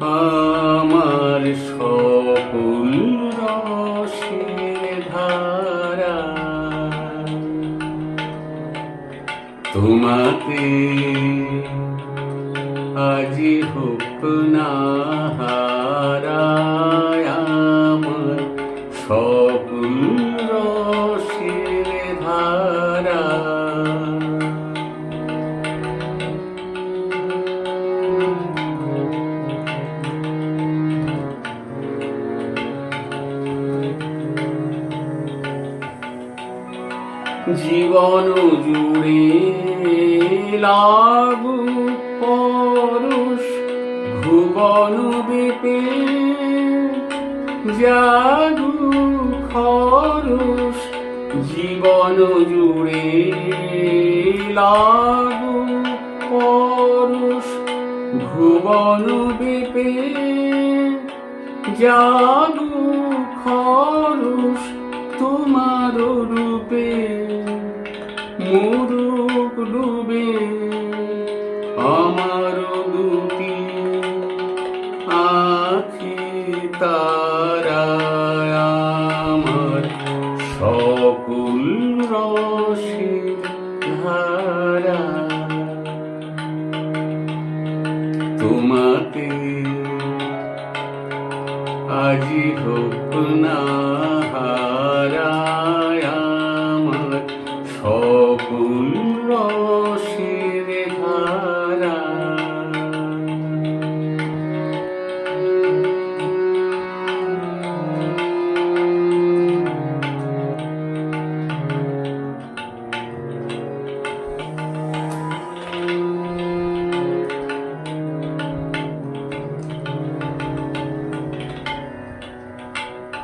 আমার সকল রসের ধারা। তোমাকে আজি হোক না হারায় জীবন জুড়ে লাগু পরশ ভুবন বেপে জাগু খরুষ জীবন জুড়ে লাগু পরশ ভুবন বেপে জাগু আমার দুটি আখি তারা আমার সকল রসের ধারা। তোমাকে আজি হোক না হারায়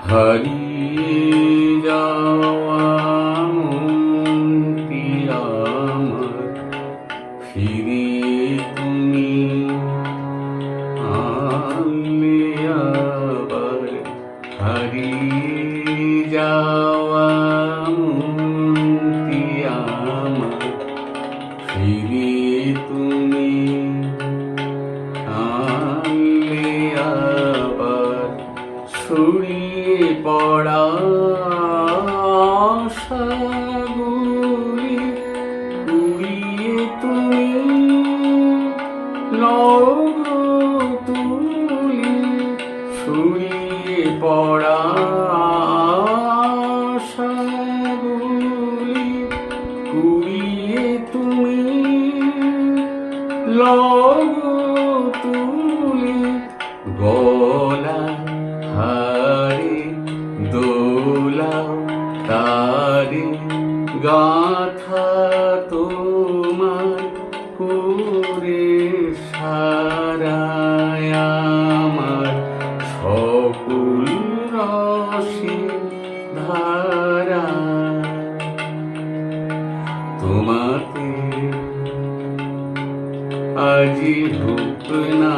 হারিয়ে যাওয়া মনটি আমার ফিরে তুমি আনলে আবার হারিয়ে যাওয়া মনটি আমার ফিরে তুমি আনলে আবার ছড়িয়ে আশাগুলি উড়িয়ে তুমি লগো তুলি ছড়িয়ে পড়া আশাগুলি কুড়িয়ে তুমি লগো তুলি গলা হারে দোলাও তারি গাথা তোমার করে সারায় আমার সকল রসে ধারা। তোমাতে আজি রূপনা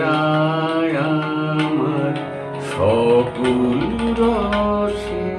না আমার সকুল রসে